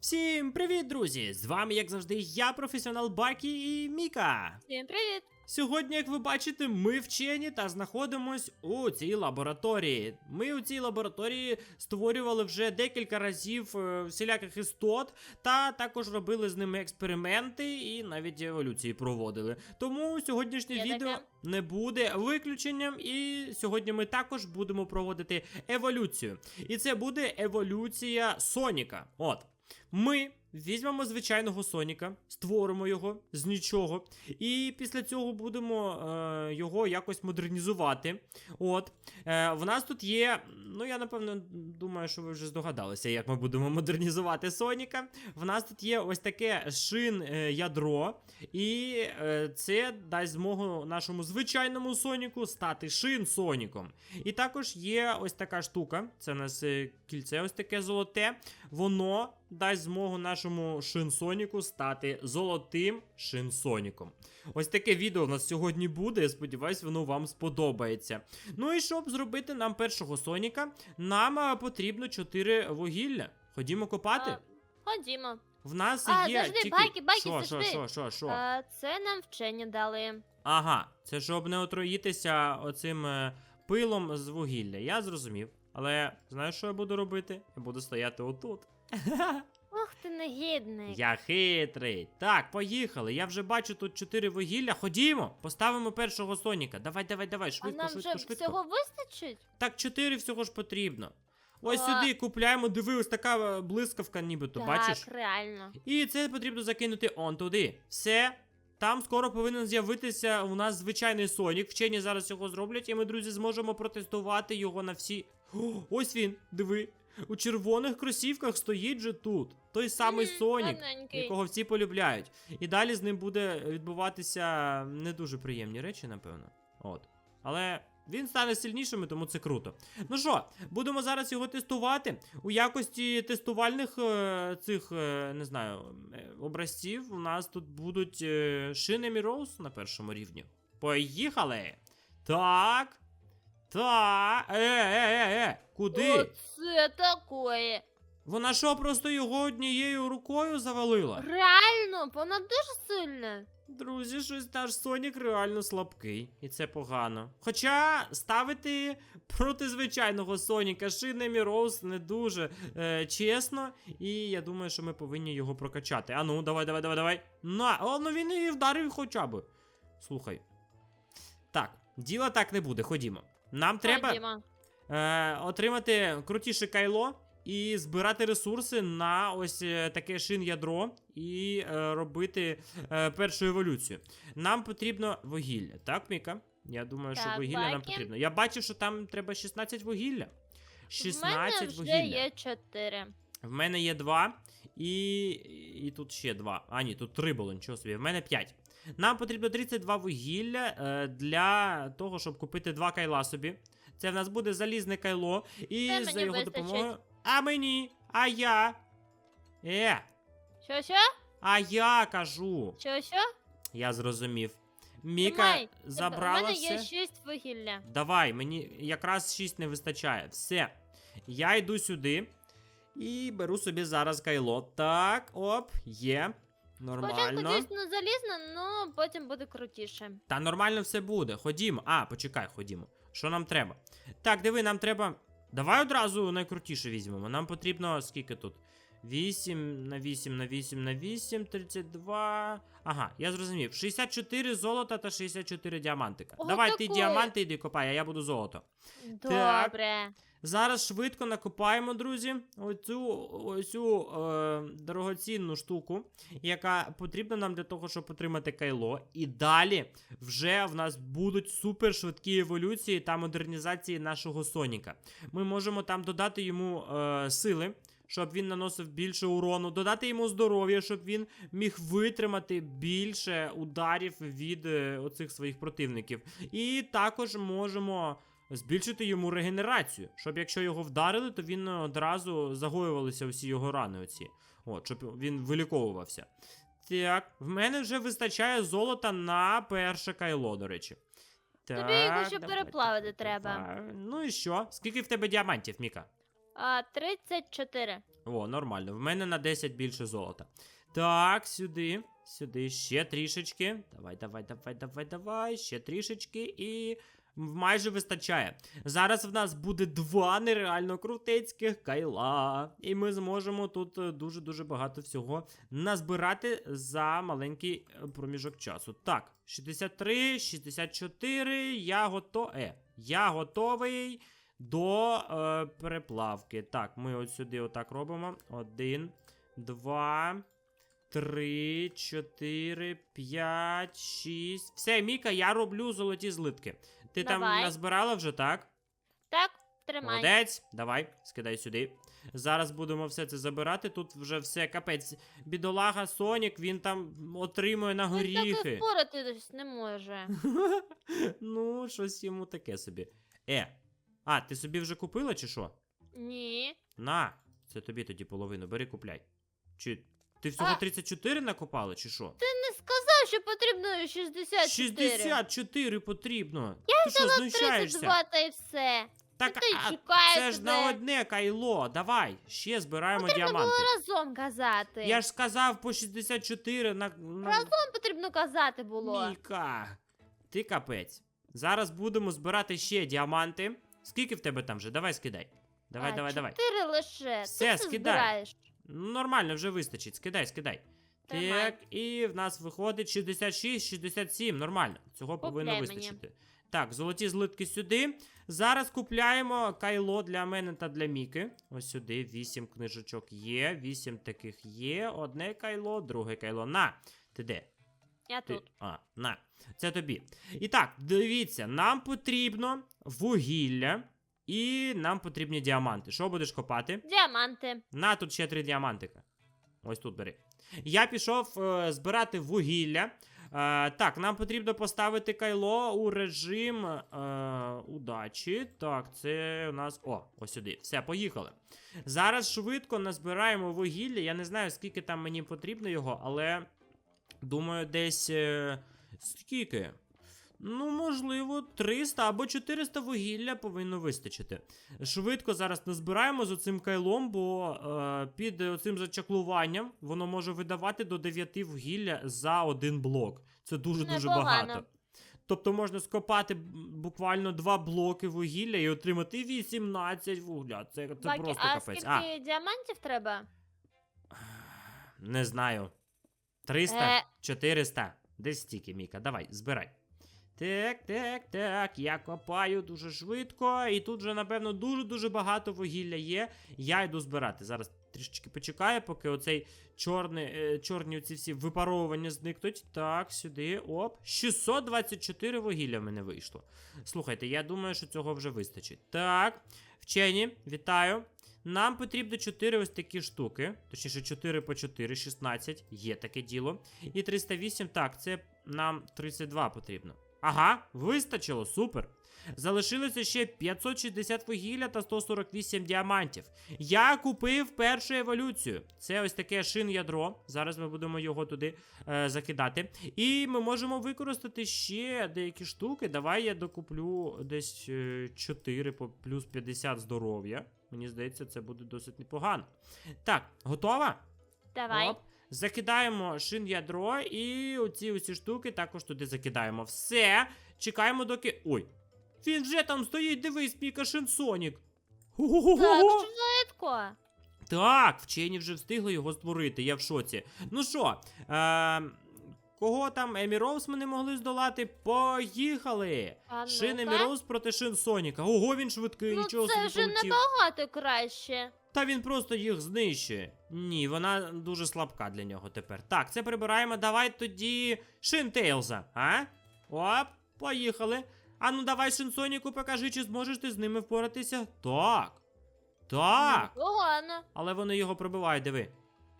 Всім привіт, друзі! З вами, як завжди, я, професіонал Бакі і Міка. Всім привіт! Сьогодні, як ви бачите, ми вчені та знаходимось у цій лабораторії. Ми у цій лабораторії створювали вже декілька разів е, всіляких істот, та також робили з ними експерименти і навіть еволюції проводили. Тому сьогоднішнє Є відео таке. не буде виключенням, і сьогодні ми також будемо проводити еволюцію. І це буде еволюція Соніка. От. Ми візьмемо звичайного Соніка, створимо його з нічого, і після цього будемо е, його якось модернізувати. От. Е, в нас тут є. Ну, я напевно думаю, що ви вже здогадалися, як ми будемо модернізувати Соніка. В нас тут є ось таке шин е, ядро, і е, це дасть змогу нашому звичайному Соніку стати шин Соніком. І також є ось така штука. Це у нас е, кільце ось таке золоте. Воно дасть змогу нашому Шинсоніку стати золотим Шинсоніком. Ось таке відео у нас сьогодні буде. Я сподіваюся, воно вам сподобається. Ну і щоб зробити нам першого Соніка, нам потрібно 4 вугілля. Ходімо копати. А, Ходімо. В нас а, є. завжди, байки, байки, що, що, що, що, що? А, це нам вчені дали. Ага, це щоб не отруїтися оцим е, пилом з вугілля. Я зрозумів. Але знаєш, що я буду робити? Я буду стояти отут. Ох ти негідник. Я хитрий. Так, поїхали. Я вже бачу тут чотири вугілля. Ходімо, поставимо першого Соніка. Давай, давай, давай, а швидко, нам швидко, вже швидко. всього вистачить? Так, чотири всього ж потрібно. Ось А. сюди купляємо, диви, ось така е, блискавка, нібито, так, бачиш? реально. І це потрібно закинути он туди. Все. Там скоро повинен з'явитися у нас звичайний Сонік. Вчені зараз його зроблять, і ми, друзі, зможемо протестувати його на всі. О, ось він, диви. У червоних кросівках стоїть же тут. Той самий Мгм, Сонік, гарненький. якого всі полюбляють. І далі з ним буде відбуватися не дуже приємні речі, напевно. От. Але він стане сильнішим, і тому це круто. Ну що, будемо зараз його тестувати. У якості тестувальних е, цих, е, не знаю, е, образців у нас тут будуть е, шини Міроуз на першому рівні. Поїхали! Так. Так. Е, е, е, е. Куди? Оце такое. Вона що, просто його однією рукою завалила? Реально, вона дуже сильна. Друзі, щось наш Сонік реально слабкий, і це погано. Хоча ставити проти звичайного Соніка шини Міроуз не дуже е, чесно, і я думаю, що ми повинні його прокачати. А ну, давай, давай, давай, давай. На, о, ну він і вдарив хоча б. Слухай. Так, діла так не буде, ходімо. Нам треба е, отримати крутіше кайло і збирати ресурси на ось е, таке шин ядро і е, робити е, першу еволюцію. Нам потрібно вугілля, так, Міка? Я думаю, що Так, вугілля нам баки. потрібно. Я бачив, що там треба 16 вугілля. 16 В мене вже вугілля. є чотири. В мене є два, і, і тут ще два. А, ні, тут три було, нічого собі. В мене 5. Нам потрібно 32 вугілля е, для того, щоб купити два кайла собі. Це в нас буде залізне кайло, і Це за мені його вистачить. допомогою. А мені, а я. Е, Що, що? а я кажу. Що, що? Я зрозумів. Міка Тримай. забрала У мене є все. шість вугілля. Давай, мені якраз 6 не вистачає. Все. Я йду сюди і беру собі зараз кайло. Так, оп, є. Спочатку Нормально. дійсно залізно, ну потім буде крутіше. Та нормально все буде. Ходімо. А, почекай, ходімо. Що нам треба? Так, диви, нам треба. Давай одразу найкрутіше візьмемо. Нам потрібно скільки тут? 8 на 8 на 8 на 8, 32. Ага, я зрозумів. 64 золота та 64 діамантика. Ого, Давай ти такої. діаманти йди копай, а я буду золото. Добре. Зараз швидко накопаємо, друзі, оцю, оцю е, дорогоцінну штуку, яка потрібна нам для того, щоб отримати кайло. І далі вже в нас будуть супер швидкі еволюції та модернізації нашого Соніка. Ми можемо там додати йому е, сили. Щоб він наносив більше урону, додати йому здоров'я, щоб він міг витримати більше ударів від е, оцих своїх противників. І також можемо збільшити йому регенерацію, щоб якщо його вдарили, то він одразу загоювалися всі його рани оці. От, щоб він виліковувався. Так, в мене вже вистачає золота на перше кайло, до речі. Так, Тобі його ще давайте переплавити треба. Ну і що? Скільки в тебе діамантів, Міка? А, 34. О, нормально. В мене на 10 більше золота. Так, сюди. Сюди ще трішечки. Давай, давай, давай, давай, давай. Ще трішечки і. Майже вистачає. Зараз в нас буде два нереально крутецьких кайла. І ми зможемо тут е, дуже-дуже багато всього назбирати за маленький е, проміжок часу. Так, 63, 64. Я готов. Е, я готовий до е, переплавки. Так, ми от сюди отак робимо. Один, два, три, чотири, п'ять, шість. Все, Міка, я роблю золоті злитки. Ти там Давай. назбирала вже, так? Так, тримай. Молодець. Давай, скидай сюди. Зараз будемо все це забирати. Тут вже все капець. Бідолага Сонік, він там отримує на Він так і горіхи. впоратись не може. ну, щось йому таке собі. Е. А, ти собі вже купила чи що? Ні. На, це тобі тоді половину, бери купляй. Чи ти всього А. 34 накопала, чи що? Ти Не сказав, що потрібно 64. 64 потрібно. Я ти що, знущаєшся? 32 та й все. Так, ти а, чекаю це ж на одне кайло. Давай, ще збираємо Потрібно діаманти. було разом казати. Я ж сказав по 64 на. на... Разом потрібно казати було. Міка. Ти капець. Зараз будемо збирати ще діаманти. Скільки в тебе там вже? Давай скидай. Давай, а, давай, давай. Чотири лише. Все, Ти скидай. збираєш. Ну, Нормально, вже вистачить. Скидай, скидай. Тримай. Так, і в нас виходить 66, 67. Нормально. Цього повинно Купляй мені. вистачити. Так, золоті злитки сюди. Зараз купляємо кайло для мене та для Міки. Ось сюди. 8 книжечок є, 8 таких є. Одне кайло, друге кайло. На! Ти де? Я Ти... тут. А, на. Це тобі. І так, дивіться, нам потрібно вугілля і нам потрібні діаманти. Що будеш копати? Діаманти. На, тут ще три діамантика. Ось тут бери. Я пішов е, збирати вугілля. Е, так, нам потрібно поставити кайло у режим е, удачі. Так, це у нас. О, ось сюди. Все, поїхали. Зараз швидко назбираємо вугілля. Я не знаю, скільки там мені потрібно його, але думаю, десь. Е, скільки? Ну, можливо, 300 або 400 вугілля повинно вистачити. Швидко зараз назбираємо з оцим кайлом, бо е, під оцим зачаклуванням воно може видавати до 9 вугілля за один блок. Це дуже-дуже багато. Тобто можна скопати буквально два блоки вугілля і отримати 18 вугля. Це, це Бакі, просто а капець. скільки А, діамантів треба? не знаю. 300? Е. 400? Десь стільки, Міка, давай, збирай. Так, так, так. Я копаю дуже швидко. І тут вже, напевно, дуже-дуже багато вугілля є. Я йду збирати. Зараз трішечки почекаю, поки оцей чорний, е, чорні оці всі випаровування зникнуть. Так, сюди. Оп. 624 вугілля в мене вийшло. Слухайте, я думаю, що цього вже вистачить. Так, вчені, вітаю. Нам потрібно 4 ось такі штуки. Точніше, 4 по 4, 16. Є таке діло. І 308, так, це нам 32 потрібно. Ага, вистачило, супер. Залишилося ще 560 вугілля та 148 діамантів. Я купив першу еволюцію. Це ось таке шин-ядро. Зараз ми будемо його туди е, закидати. І ми можемо використати ще деякі штуки. Давай я докуплю десь е, 4 по плюс 50 здоров'я. Мені здається, це буде досить непогано. Так, готова? Давай. Оп. Закидаємо шин-ядро і оці усі штуки також туди закидаємо. Все. Чекаємо, доки. Ой. Він вже там стоїть, дивись, Піка Шинсонік. Так, швидко. Так, вчені вже встигли його створити, я в шоці. Ну що, е, кого там Емі Роуз ми не могли здолати? Поїхали! А Шин Емі. Роуз проти Шин Соніка. Ого, він швидкий, Ну нічого це вже набагато краще. Та він просто їх знищує. Ні, вона дуже слабка для нього тепер. Так, це прибираємо. Давай тоді Шинтейлза, а? Оп, поїхали. А ну давай Шинсоніку покажи, чи зможеш ти з ними впоратися. Так. Так. Погано. Але вони його пробивають, диви.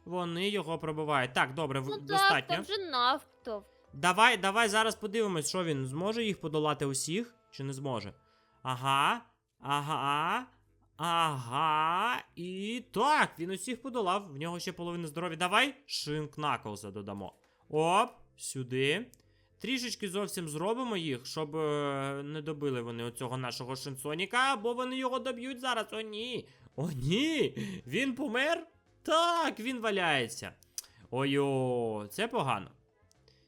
Вони його пробивають. Так, добре, Ну так, достатньо. там вже навтов. Давай, давай зараз подивимось, що він зможе їх подолати усіх, чи не зможе. Ага, ага, ага. І так, він усіх подолав. В нього ще половина здоров'я. Давай Шинк Наклза додамо. Оп, сюди. Трішечки зовсім зробимо їх, щоб е, не добили вони оцього нашого Шинсоніка, бо вони його доб'ють зараз. О, ні. О, ні! Він помер? Так, він валяється. Ой-о, це погано.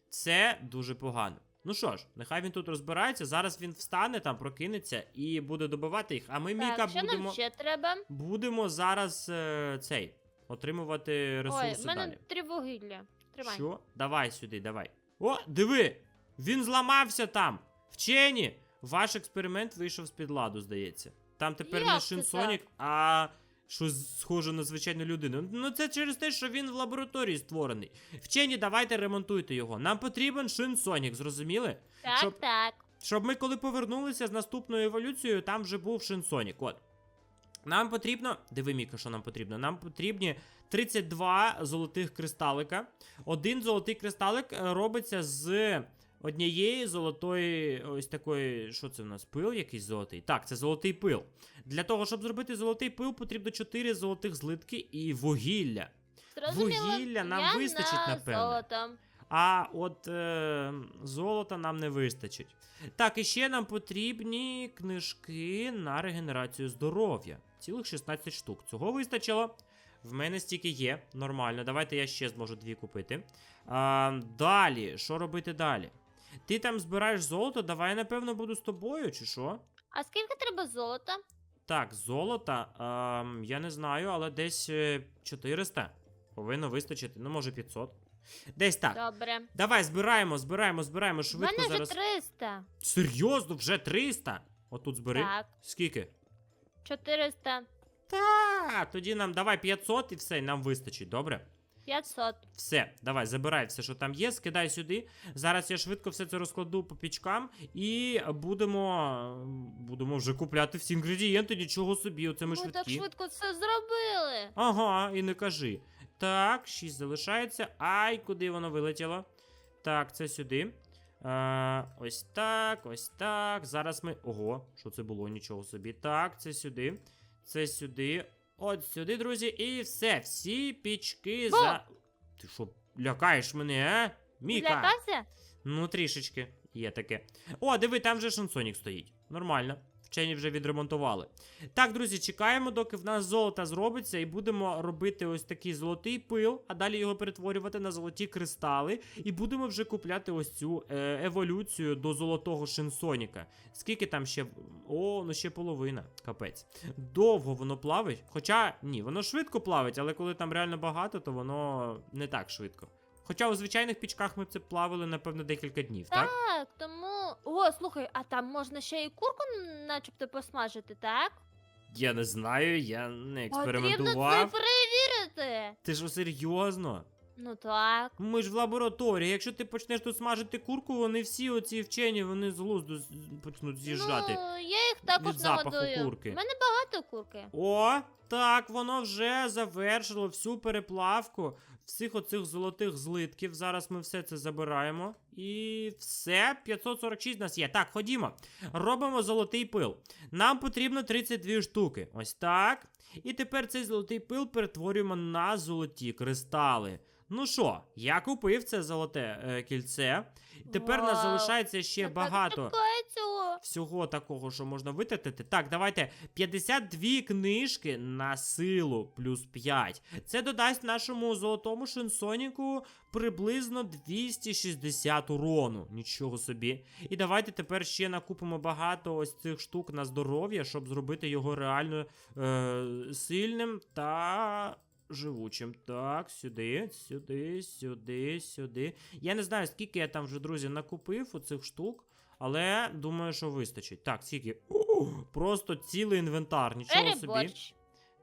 Це дуже погано. Ну що ж, нехай він тут розбирається. Зараз він встане, там прокинеться і буде добивати їх. А ми, Міка, Так, що будемо, нам ще треба? будемо зараз е, цей отримувати Ой, ресурси в мене далі. три вугілля. Тримай. Що? Давай сюди, давай. О, диви! Він зламався там. Вчені! Ваш експеримент вийшов з-під ладу, здається. Там тепер не Як це Шинсонік, а щось схоже на звичайну людину. Ну це через те, що він в лабораторії створений. Вчені, давайте ремонтуйте його. Нам потрібен Шинсонік, зрозуміли? Так, щоб- так. Щоб ми коли повернулися з наступною еволюцією, там вже був Шинсонік. От. Нам потрібно. Диви, Міка, що нам потрібно. Нам потрібні 32 золотих кристалика. Один золотий кристалик е, робиться з однієї золотої. Ось такої. Що це в нас? Пил якийсь золотий? Так, це золотий пил. Для того, щоб зробити золотий пил, потрібно 4 золотих злитки і вугілля. Зрозуміло. Вугілля нам Я вистачить, на напевне. Золото. А от е, золота нам не вистачить. Так, і ще нам потрібні книжки на регенерацію здоров'я. Цілих 16 штук. Цього вистачило. В мене стільки є. Нормально. Давайте я ще зможу дві купити. А, далі, що робити далі? Ти там збираєш золото, давай напевно, буду з тобою, чи що? А скільки треба золота? Так, золота, ем, я не знаю, але десь е, 400. Повинно вистачити. Ну, може 500. Десь так. Добре. Давай, збираємо, збираємо, збираємо У швидко мене вже зараз. 300. Серйозно, вже 300? Отут збери. Так. Скільки? 400. Та, тоді нам давай 500 і все, і нам вистачить, добре? 500. Все, давай, забирай все, що там є, скидай сюди. Зараз я швидко все це розкладу по пічкам і будемо. будемо вже купляти всі інгредієнти, нічого собі, оце ми Ми швидкі. так швидко це зробили. Ага, і не кажи. Так, 6 залишається. Ай, куди воно вилетіло? Так, це сюди. А, ось так, ось так. Зараз ми. Ого, що це було? Нічого собі. Так, це сюди. Це сюди. От сюди, друзі, і все. Всі пічки Бо! за. Ти що, лякаєш мене, а? Міка. Злякався? Ну, трішечки. Є таке. О, диви, там вже шансонік стоїть. Нормально. Вчені вже відремонтували. Так, друзі, чекаємо, доки в нас золото зробиться, і будемо робити ось такий золотий пил, а далі його перетворювати на золоті кристали. І будемо вже купляти ось цю е, еволюцію до золотого шинсоніка. Скільки там ще. О, ну ще половина. Капець. Довго воно плавить. Хоча ні, воно швидко плавить, але коли там реально багато, то воно не так швидко. Хоча у звичайних пічках ми це плавили, напевно, декілька днів, так? Так, тому. О, слухай, а там можна ще і курку начебто посмажити, так? Я не знаю, я не Потрібно це експериментував. перевірити. Ти що серйозно? Ну так. Ми ж в лабораторії. Якщо ти почнеш тут смажити курку, вони всі оці вчені, вони з глузду з- почнуть з'їжджати. Ну, я їх також від запаху нагодую. курки. У мене багато курки. О, так, воно вже завершило всю переплавку всіх оцих золотих злитків. Зараз ми все це забираємо. І все, 546 нас є. Так, ходімо. Робимо золотий пил. Нам потрібно 32 штуки. Ось так. І тепер цей золотий пил перетворюємо на золоті кристали. Ну що, я купив це золоте е, кільце. Тепер нас залишається ще багато цього. Всього такого, що можна витратити. Так, давайте 52 книжки на силу плюс 5. Це додасть нашому золотому шинсоніку приблизно 260 урону. Нічого собі. І давайте тепер ще накупимо багато ось цих штук на здоров'я, щоб зробити його реально е- сильним та. Живучим. Так, сюди, сюди, сюди, сюди. Я не знаю, скільки я там вже, друзі, накупив оцих штук. Але думаю, що вистачить. Так, скільки. Просто цілий інвентар, нічого собі.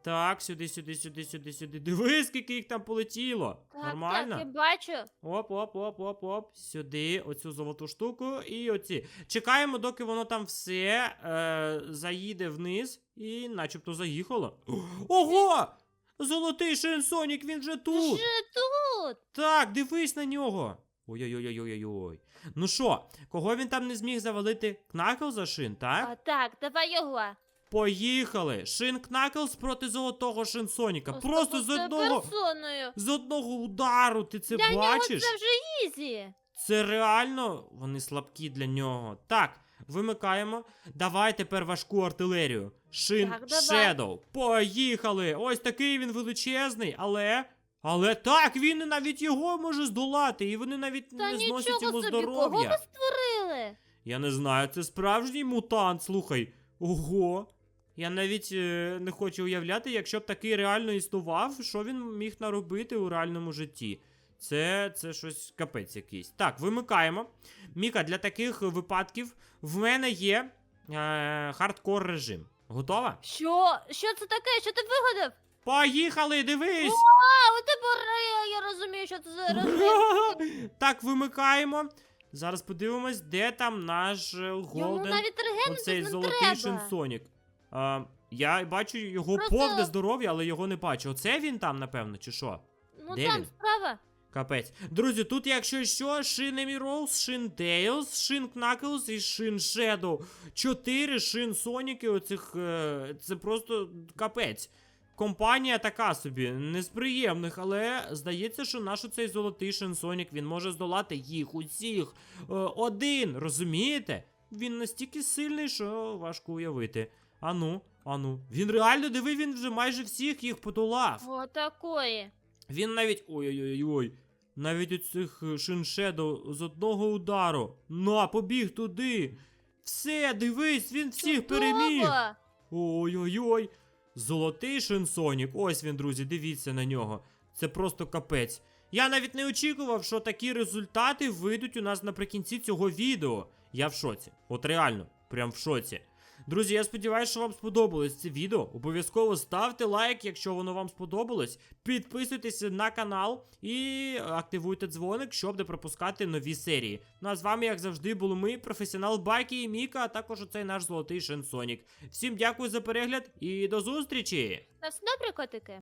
Так, сюди, сюди, сюди, сюди, сюди. Диви, скільки їх там полетіло. Так, Нормально? так, я бачу. Оп, оп, оп, оп, оп. Сюди, оцю золоту штуку і оці. Чекаємо, доки воно там все е, заїде вниз і начебто заїхало. Ого! Золотий Шинсонік, він же тут! Вже тут. Так, дивись на нього. Ой-ой-ой-ой-ой-ой. Ну що, кого він там не зміг завалити? Кнаклза Шин, так? А, так, давай його. Поїхали! Шин Кнаклз проти золотого Шинсоніка. Просто з одного. персоною. З одного удару ти це Для нього бачиш? це вже ізі. Це реально вони слабкі для нього. Так, вимикаємо. Давай тепер важку артилерію. Шин Так. Shadow. Поїхали! Ось такий він величезний, але. Але так, він навіть його може здолати, і вони навіть Та не зносять нічого йому собі, кого здоров'я. ви створили? Я не знаю, це справжній мутант, слухай. Ого. Я навіть е, не хочу уявляти, якщо б такий реально існував, що він міг наробити у реальному житті. Це, це щось капець якийсь. Так, вимикаємо. Міка, для таких випадків в мене є е, хардкор режим. Готова? Що? Що це таке? Що ти вигадав? Поїхали, дивись! А, у тебе я розумію, що це за режим. так, вимикаємо. Зараз подивимось, де там наш е, Йому Голден. навіть Оцей не золотий треба. Шинсонік. А, я бачу його Просто- повне здоров'я, але його не бачу. Оце він там, напевно, чи що? Ну Де там він? справа. Капець. Друзі, тут, якщо що, Шин Емі Роуз, Шин Тейлз, Шин Кнаклз і Шин Шедоу. Чотири Шин Соніки оцих. Е, це просто капець. Компанія така собі, не з приємних, але здається, що наш оцей золотий Шин Сонік, він може здолати їх усіх. Е, один, розумієте? Він настільки сильний, що важко уявити. Ану, ану. Він реально диви, він вже майже всіх їх подолав. О, такої. Він навіть. Ой-ой-ой. Навіть у цих шиншедо з одного удару. На, побіг туди. Все, дивись, він всіх переміг. Ой-ой-ой. Золотий шинсонік. Ось він, друзі, дивіться на нього. Це просто капець. Я навіть не очікував, що такі результати вийдуть у нас наприкінці цього відео. Я в шоці. От реально, прям в шоці. Друзі, я сподіваюся, що вам сподобалось це відео. Обов'язково ставте лайк, якщо воно вам сподобалось. Підписуйтесь на канал і активуйте дзвоник, щоб не пропускати нові серії. Ну а з вами, як завжди, були ми, професіонал Бакі і Міка, а також оцей наш золотий Шенсонік. Всім дякую за перегляд і до зустрічі! На все добре, котики.